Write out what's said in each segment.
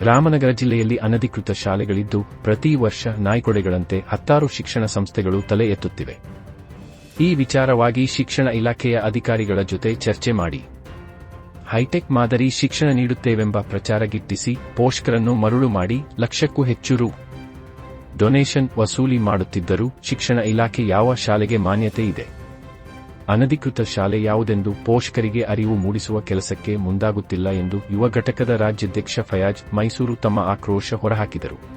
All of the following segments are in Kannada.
ರಾಮನಗರ ಜಿಲ್ಲೆಯಲ್ಲಿ ಅನಧಿಕೃತ ಶಾಲೆಗಳಿದ್ದು, ಪ್ರತಿ ವರ್ಷ ನಾಯ್ಕೊಡೆಗಳಂತೆ ಹತ್ತಾರು ಶಿಕ್ಷಣ ಸಂಸ್ಥೆಗಳು ತಲೆ ಎತ್ತುತ್ತಿವೆ. ಈ ವಿಚಾರವಾಗಿ ಶಿಕ್ಷಣ ಇಲಾಖೆಯ ಅಧಿಕಾರಿಗಳ ಜೊತೆ ಚರ್ಚೆ ಮಾಡಿ. ಹೈಟೆಕ್ ಮಾದರಿ ಶಿಕ್ಷಣ ನೀಡುತ್ತೇವೆಂಬ ಪ್ರಚಾರ ಗಿಟ್ಟಿಸಿ, ಪೋಷಕರನ್ನು ಮರುಳು ಮಾಡಿ ಲಕ್ಷಕ್ಕೂ ಹೆಚ್ಚು ರು ಡೊನೇಷನ್ ವಸೂಲಿ ಮಾಡುತ್ತಿದ್ದರೂ ಶಿಕ್ಷಣ ಇಲಾಖೆ ಯಾವ ಶಾಲೆಗೆ ಮಾನ್ಯತೆ ಇದೆ? ಅನಧಿಕೃತ ಶಾಲೆ ಯಾವುದೆಂದು ಪೋಷಕರಿಗೆ ಅರಿವು ಮೂಡಿಸುವ ಕೆಲಸಕ್ಕೆ ಮುಂದಾಗುತ್ತಿಲ್ಲ ಎಂದು ಯುವ ಘಟಕದ ರಾಜ್ಯಾಧ್ಯಕ್ಷ ಫಯಾಜ್ ಮೈಸೂರು ತಮ್ಮ ಆಕ್ರೋಶ ಹೊರಹಾಕಿದರು.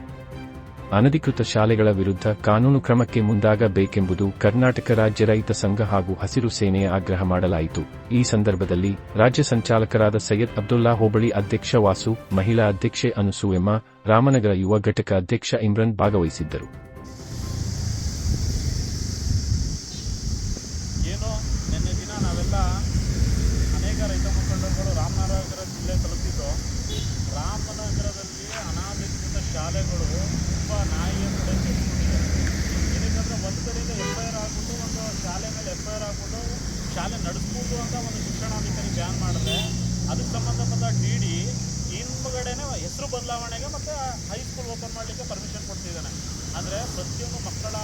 ಅನಧಿಕೃತ ಶಾಲೆಗಳ ವಿರುದ್ಧ ಕಾನೂನು ಕ್ರಮಕ್ಕೆ ಮುಂದಾಗಬೇಕೆಂಬುದು ಕರ್ನಾಟಕ ರಾಜ್ಯ ರೈತ ಸಂಘ ಹಾಗೂ ಹಸಿರು ಸೇನೆಯ ಆಗ್ರಹ ಮಾಡಲಾಯಿತು. ಈ ಸಂದರ್ಭದಲ್ಲಿ ರಾಜ್ಯ ಸಂಚಾಲಕರಾದ ಸೈಯದ್ ಅಬ್ದುಲ್ಲಾ ಹೋಬಳಿ ಅಧ್ಯಕ್ಷ ವಾಸು, ಮಹಿಳಾ ಅಧ್ಯಕ್ಷೆ ಅನುಸೂಯಮ್ಮ ರಾಮನಗರ ಯುವ ಘಟಕ ಅಧ್ಯಕ್ಷ ಇಮ್ರಾನ್ ಭಾಗವಹಿಸಿದ್ದರು. ಏನು? ನಿನ್ನೆ ದಿನ ನಾವೆಲ್ಲ ಅನೇಕ ರೈತ ಮುಖಂಡರುಗಳು ರಾಮನಗರ ಜಿಲ್ಲೆ ತಲುಪಿದ್ದು. ರಾಮನಗರದಲ್ಲಿ ಅನಾಧಿಕೃತ ಶಾಲೆಗಳು ತುಂಬ ನಾಯಿಯ ಕಡೆ ಏನಕ್ಕಂದ್ರೆ ಒಂದು ಕಡೆಯಿಂದ ಎಫ್ ಐ ಆಗ್ಬಿಟ್ಟು ಒಂದು ಶಾಲೆ ಮೇಲೆ ಎಫ್ ಐ ಆರ್ ಆಗ್ಬಿಟ್ಟು ಶಾಲೆ ನಡೆಸ್ಬೋದು ಅಂತ ಒಂದು ಶಿಕ್ಷಣಾಧಿಕಾರಿ ಬ್ಯಾನ್ ಮಾಡಿದ್ರೆ ಅದಕ್ಕೆ ಸಂಬಂಧಪಟ್ಟ ಡಿ ಡಿ ಹಿಂದ್ಗಡೆನೆ ಹೆಸರು ಬದಲಾವಣೆಗೆ ಮತ್ತು ಹೈಸ್ಕೂಲ್ ಓಪನ್ ಮಾಡಲಿಕ್ಕೆ ಪರ್ಮಿಷನ್ ಕೊಡ್ತಿದ್ದಾನೆ. ಅಂದರೆ ಪ್ರತಿಯೊಂದು ಮಕ್ಕಳ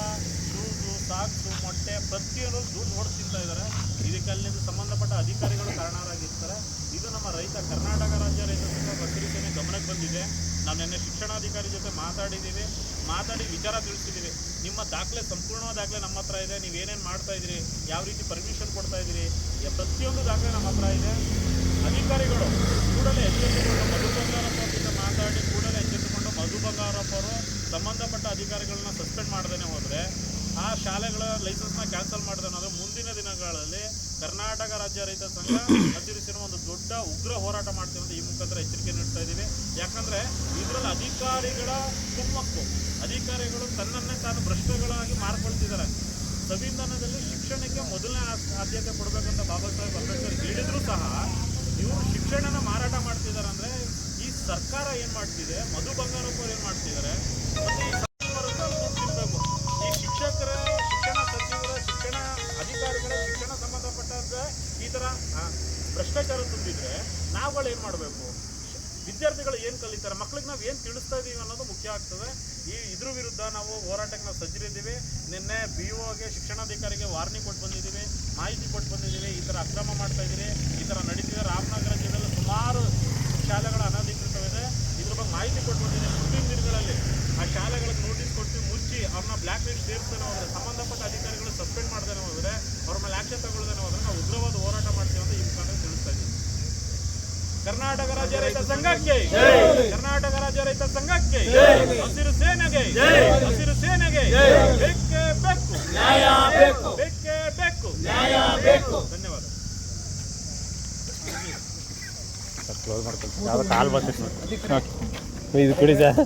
ಸಾಕ್ಸು ಮೊಟ್ಟೆ ಪ್ರತಿಯೊಂದು ದುಡ್ಡು ಹೊಡೆದು ತಿಂತಾ ಇದ್ದಾರೆ ಇದಕ್ಕೆ ಅಲ್ಲಿಂದ ಸಂಬಂಧಪಟ್ಟ ಅಧಿಕಾರಿಗಳು ಕಾರಣರಾಗಿರ್ತಾರೆ. ಇದು ನಮ್ಮ ರೈತ ಕರ್ನಾಟಕ ರಾಜ್ಯ ರೈತ ಸಂಘ ಹಸಿರು ಗಮನಕ್ಕೆ ಬಂದಿದೆ. ನಾವು ನಿನ್ನೆ ಶಿಕ್ಷಣಾಧಿಕಾರಿ ಜೊತೆ ಮಾತಾಡಿದ್ದೀವಿ ಮಾತಾಡಿ ವಿಚಾರ ತಿಳಿಸಿದ್ದೀವಿ ನಿಮ್ಮ ದಾಖಲೆ ಸಂಪೂರ್ಣ ದಾಖಲೆ ನಮ್ಮ ಹತ್ರ ಇದೆ. ನೀವು ಏನೇನು ಮಾಡ್ತಾ ಇದ್ದೀರಿ? ಯಾವ ರೀತಿ ಪರ್ಮಿಷನ್ ಕೊಡ್ತಾ ಇದ್ದೀರಿ? ಪ್ರತಿಯೊಂದು ದಾಖಲೆ ನಮ್ಮ ಹತ್ರ ಇದೆ. ಅಧಿಕಾರಿಗಳು ಕೂಡಲೇ ಎಚ್ಚೆತ್ತುಕೊಂಡು ಮಾತಾಡಿ ಕೂಡಲೇ ಎಚ್ಚೆತ್ತುಕೊಂಡು ಮಧು ಬಂಗಾರಪ್ಪ ಅವರು ಸಂಬಂಧಪಟ್ಟ ಅಧಿಕಾರಿಗಳನ್ನ ಸಸ್ಪೆಂಡ್ ಮಾಡ್ದೇ ಹೋದರೆ ಆ ಶಾಲೆಗಳ ಲೈಸೆನ್ಸ್ನ ಕ್ಯಾನ್ಸಲ್ ಮಾಡಿದೆ ಅನ್ನೋದು ಮುಂದಿನ ದಿನಗಳಲ್ಲಿ ಕರ್ನಾಟಕ ರಾಜ್ಯ ರೈತ ಸಂಘ ಸೇನೆ ಒಂದು ದೊಡ್ಡ ಉಗ್ರ ಹೋರಾಟ ಮಾಡ್ತೀವಿ ಅಂತ ಈ ಮುಖಾಂತರ ಎಚ್ಚರಿಕೆ ನೀಡ್ತಾ ಇದ್ದೀವಿ. ಯಾಕಂದ್ರೆ ಇದರಲ್ಲಿ ಅಧಿಕಾರಿಗಳ ಕುಮ್ಮಕ್ಕು, ಅಧಿಕಾರಿಗಳು ತನ್ನನ್ನೇ ತಾನು ಭ್ರಷ್ಟಗಳಾಗಿ ಮಾರ್ಕೊಳ್ತಿದ್ದಾರೆ. ಸಂವಿಧಾನದಲ್ಲಿ ಶಿಕ್ಷಣಕ್ಕೆ ಮೊದಲನೇ ಆದ್ಯತೆ ಕೊಡಬೇಕಂತ ಬಾಬಾ ಸಾಹೇಬ್ ಅಂಬೇಡ್ಕರ್ ಹೇಳಿದ್ರು ಸಹ ಇವರು ಶಿಕ್ಷಣನ ಮಾರಾಟ ಮಾಡ್ತಿದ್ದಾರೆ ಅಂದ್ರೆ ಈ ಸರ್ಕಾರ ಏನು ಮಾಡ್ತಿದೆ? ಮಧು ಬಂಗಾರಪ್ಪ ಏನ್ ಮಾಡ್ತಿದ್ದಾರೆ? ಭ್ರಷ್ಟಾಚಾರ ತುಂಬಿದ್ರೆ ನಾವುಗಳು ಏನ್ ಮಾಡಬೇಕು? ವಿದ್ಯಾರ್ಥಿಗಳು ಏನು ಕಲಿತಾರೆ? ಮಕ್ಳಿಗೆ ನಾವು ಏನು ತಿಳಿಸ್ತಾ ಇದ್ದೀವಿ ಅನ್ನೋದು ಮುಖ್ಯ ಆಗ್ತದೆ. ಈ ಇದ್ರ ವಿರುದ್ಧ ನಾವು ಹೋರಾಟಕ್ಕೆ ನಾವು ಸಜ್ಜರಿದ್ದೀವಿ ನಿನ್ನೆ ಬಿ ಒಗೆ ಶಿಕ್ಷಣಾಧಿಕಾರಿಗೆ ವಾರ್ನಿಂಗ್ ಕೊಟ್ಟು ಬಂದಿದ್ದೀವಿ ಮಾಹಿತಿ ಕೊಟ್ಟು ಬಂದಿದ್ದೀವಿ ಈ ಥರ ಅಕ್ರಮ ಮಾಡ್ತಾ ಇದ್ದೀರಿ ಈ ಥರ ನಡೀತಿದೆ. ರಾಮನಗರ ಜಿಲ್ಲೆಯಲ್ಲಿ ಸುಮಾರು ಶಾಲೆಗಳ ಅನಧಿಕೃತವಿದೆ. ಇದ್ರ ಬಗ್ಗೆ ಮಾಹಿತಿ ಕೊಟ್ಟು ಬಂದಿದ್ದೀವಿ ಮುಂದಿನ ದಿನಗಳಲ್ಲಿ ಆ ಶಾಲೆಗಳಿಗೆ ನೋಟಿಸ್ ಕೊಟ್ಟು ಮುಚ್ಚಿ ಅವ್ರನ್ನ ಬ್ಲ್ಯಾಕ್ ಲಿಸ್ಟ್ ಸೇರಿಸ್ತಾನೆ ಹೋದ್ರೆ ಸಂಬಂಧಪಟ್ಟ ಅಧಿಕಾರಿಗಳು ಸಸ್ಪೆಂಡ್ ಮಾಡ್ದೇನೆ ಹೋದ್ರೆ ಅವ್ರ ಮೇಲೆ ಆಕ್ಷನ್ ತಗೊಳ್ಳದೇನೆ ಹೋದ್ರೆ ನಾವು ಉಗ್ರವಾದ ಹೋರಾಟ ಮಾಡ್ತೀವಿ ಅಂತ ಈ ಮುಖಾಂತರ ತಿಳಿಸ್ತಾ ಇದ್ದೀವಿ ಕರ್ನಾಟಕ ರಾಜ್ಯ ರೈತ ಸಂಘಕ್ಕೆ ಕರ್ನಾಟಕ ರಾಜ್ಯ ರೈತ ಸಂಘಕ್ಕೆ ಹಸಿರು ಸೇನೆಗೆ ಹಸಿರು ಸೇನೆಗೆ ಬೇಕೇ ಬೇಕು. ನ್ಯಾಯ ಬೇಕು. ಬೇಕೇ ಬೇಕು. ನ್ಯಾಯ ಬೇಕು. ಧನ್ಯವಾದ ಕ್ಲೋಸ್ ಮಾಡ್ಕೊಳ್ತೀನಿ. ಯಾವ ಕಾಲ್ ಬರ್ತಿತ್ತು ಇದು ಕುಡಿ ಸರ್.